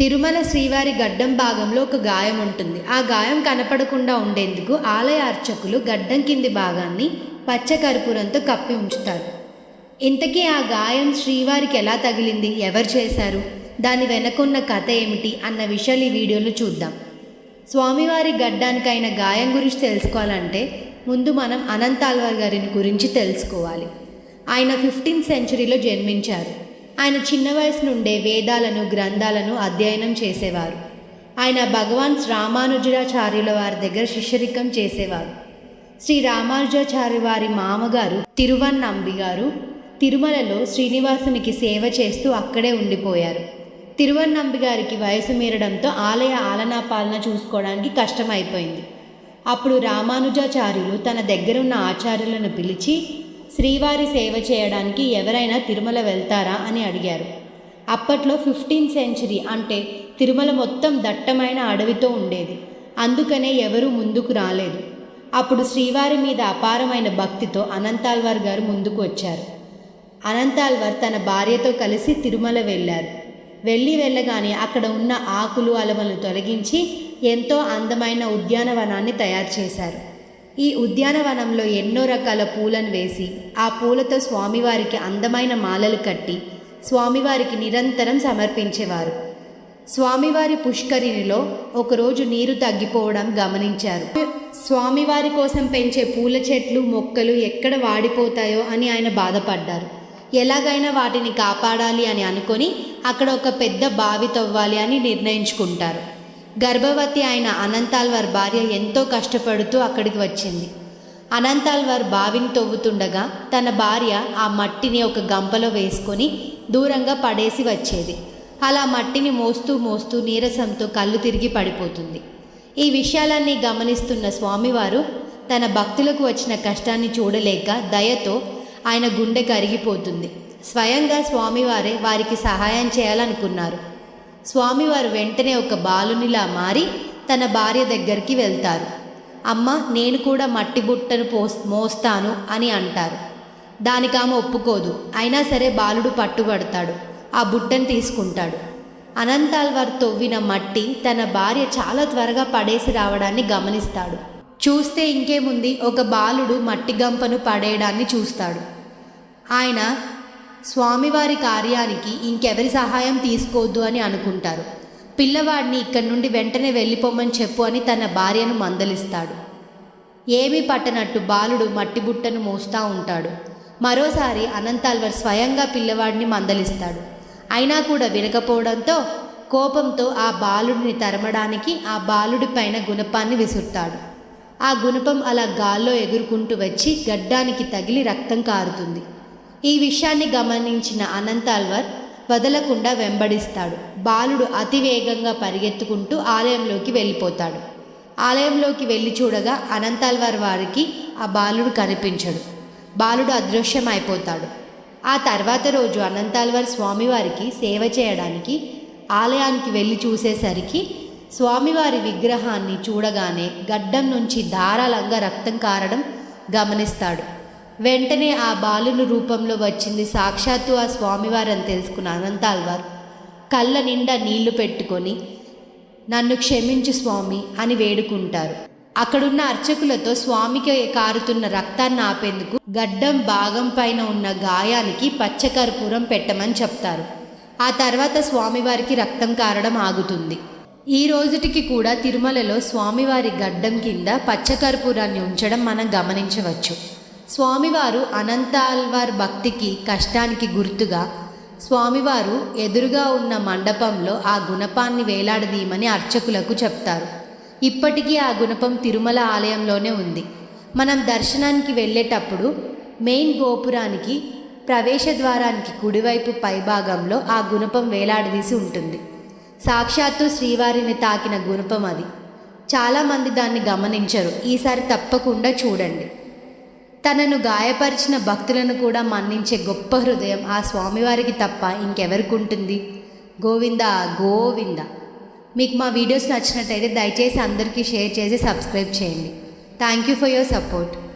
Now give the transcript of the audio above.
తిరుమల శ్రీవారి గడ్డం భాగంలో ఒక గాయం ఉంటుంది. ఆ గాయం కనపడకుండా ఉండేందుకు ఆలయ అర్చకులు గడ్డం కింది భాగాన్ని పచ్చ కర్పూరంతో కప్పి ఉంచుతారు. ఇంతకీ ఆ గాయం శ్రీవారికి ఎలా తగిలింది? ఎవరు చేశారు? దాని వెనకున్న కథ ఏమిటి? అన్న విషయాలు ఈ వీడియోలో చూద్దాం. స్వామివారి గడ్డానికైన గాయం గురించి తెలుసుకోవాలంటే ముందు మనం అనంతాల్వార్ గారిని గురించి తెలుసుకోవాలి. ఆయన ఫిఫ్టీన్త్ సెంచరీలో జన్మించారు. ఆయన చిన్న వయసు నుండే వేదాలను గ్రంథాలను అధ్యయనం చేసేవారు. ఆయన భగవాన్ రామానుజాచార్యుల వారి దగ్గర శిష్యరికం చేసేవారు. శ్రీ రామానుజాచార్య వారి మామగారు తిరువన్నంబి గారు తిరుమలలో శ్రీనివాసునికి సేవ చేస్తూ అక్కడే ఉండిపోయారు. తిరువన్నంబి గారికి వయసు మీరడంతో ఆలయ ఆలనా పాలన చూసుకోవడానికి కష్టమైపోయింది. అప్పుడు రామానుజాచార్యులు తన దగ్గర ఉన్న ఆచార్యులను పిలిచి శ్రీవారి సేవ చేయడానికి ఎవరైనా తిరుమల వెళ్తారా అని అడిగారు. అప్పట్లో ఫిఫ్టీన్త్ సెంచరీ అంటే తిరుమల మొత్తం దట్టమైన అడవితో ఉండేది. అందుకనే ఎవరూ ముందుకు రాలేదు. అప్పుడు శ్రీవారి మీద అపారమైన భక్తితో అనంతాల్వార్ గారు ముందుకు వచ్చారు. అనంతాల్వార్ తన భార్యతో కలిసి తిరుమల వెళ్ళారు. వెళ్ళి వెళ్ళగానే అక్కడ ఉన్న ఆకులు అలమలు తొలగించి ఎంతో అందమైన ఉద్యానవనాన్ని తయారు చేశారు. ఈ ఉద్యానవనంలో ఎన్నో రకాల పూలను వేసి ఆ పూలతో స్వామివారికి అందమైన మాలలు కట్టి స్వామివారికి నిరంతరం సమర్పించేవారు. స్వామివారి పుష్కరిణిలో ఒకరోజు నీరు తగ్గిపోవడం గమనించారు. స్వామివారి కోసం పెంచే పూల చెట్లు మొక్కలు ఎక్కడ వాడిపోతాయో అని ఆయన బాధపడ్డారు. ఎలాగైనా వాటిని కాపాడాలి అని అనుకొని అక్కడ ఒక పెద్ద బావి తవ్వాలి అని నిర్ణయించుకుంటారు. గర్భవతి అయిన అనంతాల్వార్ భార్య ఎంతో కష్టపడుతూ అక్కడికి వచ్చింది. అనంతాల్వార్ బావిని తవ్వుతుండగా తన భార్య ఆ మట్టిని ఒక గంపలో వేసుకొని దూరంగా పడేసి వచ్చేది. అలా మట్టిని మోస్తూ మోస్తూ నీరసంతో కళ్ళు తిరిగి పడిపోతుంది. ఈ విషయాలన్నీ గమనిస్తున్న స్వామివారు తన భక్తులకు వచ్చిన కష్టాన్ని చూడలేక దయతో ఆయన గుండె కరిగిపోతుంది. స్వయంగా స్వామివారే వారికి సహాయం చేయాలనుకున్నారు. స్వామివారు వెంటనే ఒక బాలునిలా మారి తన భార్య దగ్గరికి వెళ్తారు. అమ్మ నేను కూడా మట్టి బుట్టను పోస్ మోస్తాను అని అంటారు. దానికి ఆమె ఒప్పుకోదు. అయినా సరే బాలుడు పట్టుబడతాడు. ఆ బుట్టను తీసుకుంటాడు. అనంతాల్వార్ తవ్విన మట్టి తన భార్య చాలా త్వరగా పడేసి రావడాన్ని గమనిస్తాడు. చూస్తే ఇంకేముంది? ఒక బాలుడు మట్టి గంపను పడేయడాన్ని చూస్తాడు. ఆయన స్వామివారి కార్యానికి ఇంకెవరి సహాయం తీసుకోవద్దు అని అనుకుంటారు. పిల్లవాడిని ఇక్కడి నుండి వెంటనే వెళ్ళిపోమని చెప్పు అని తన భార్యను మందలిస్తాడు. ఏమీ పట్టనట్టు బాలుడు మట్టి బుట్టను మోస్తూ ఉంటాడు. మరోసారి అనంతాల్వర్ స్వయంగా పిల్లవాడిని మందలిస్తాడు. అయినా కూడా వినకపోవడంతో కోపంతో ఆ బాలుడిని తరమడానికి ఆ బాలుడి పైన గుణపాన్ని విసురుతాడు. ఆ గుణపం అలా గాల్లో ఎగురుకుంటూ వచ్చి గడ్డానికి తగిలి రక్తం కారుతుంది. ఈ విషయాన్ని గమనించిన అనంతాల్వర్ వదలకుండా వెంబడిస్తాడు. బాలుడు అతి వేగంగా పరిగెత్తుకుంటూ ఆలయంలోకి వెళ్ళిపోతాడు. ఆలయంలోకి వెళ్ళి చూడగా అనంతాల్వార్ వారికి ఆ బాలుడు కనిపించడు. బాలుడు అదృశ్యమైపోతాడు. ఆ తర్వాత రోజు అనంతాల్వార్ స్వామివారికి సేవ చేయడానికి ఆలయానికి వెళ్ళి చూసేసరికి స్వామివారి విగ్రహాన్ని చూడగానే గడ్డం నుంచి ధారాళంగా రక్తం కారడం గమనిస్తాడు. వెంటనే ఆ బాలుని రూపంలో వచ్చింది సాక్షాత్తు ఆ స్వామివారని తెలుసుకున్న అనంతాల్వార్ కళ్ళ నిండా నీళ్ళు పెట్టుకొని నన్ను క్షమించు స్వామి అని వేడుకుంటారు. అక్కడున్న అర్చకులతో స్వామికి కారుతున్న రక్తాన్ని ఆపేందుకు గడ్డం భాగం పైన ఉన్న గాయానికి పచ్చకర్పూరం పెట్టమని చెప్తారు. ఆ తర్వాత స్వామివారికి రక్తం కారడం ఆగుతుంది. ఈ రోజుటికి కూడా తిరుమలలో స్వామివారి గడ్డం కింద పచ్చకర్పూరాన్ని ఉంచడం మనం గమనించవచ్చు. స్వామివారు అనంతాల్వార్ భక్తికి కష్టానికి గుర్తుగా స్వామివారు ఎదురుగా ఉన్న మండపంలో ఆ గుణపాన్ని వేలాడదీయమని అర్చకులకు చెప్తారు. ఇప్పటికీ ఆ గుణపం తిరుమల ఆలయంలోనే ఉంది. మనం దర్శనానికి వెళ్ళేటప్పుడు మెయిన్ గోపురానికి ప్రవేశ ద్వారానికి కుడివైపు పైభాగంలో ఆ గుణపం వేలాడదీసి ఉంటుంది. సాక్షాత్తు శ్రీవారిని తాకిన గుణపం అది. చాలామంది దాన్ని గమనించరు. ఈసారి తప్పకుండా చూడండి. తనను గాయపరిచిన భక్తులను కూడా మన్నించే గొప్ప హృదయం ఆ స్వామివారికి తప్ప ఇంకెవరికి ఉంటుంది? గోవింద గోవింద. మీకు మా వీడియోస్ నచ్చినట్టయితే దయచేసి అందరికీ షేర్ చేసి సబ్స్క్రైబ్ చేయండి. Thank you for your support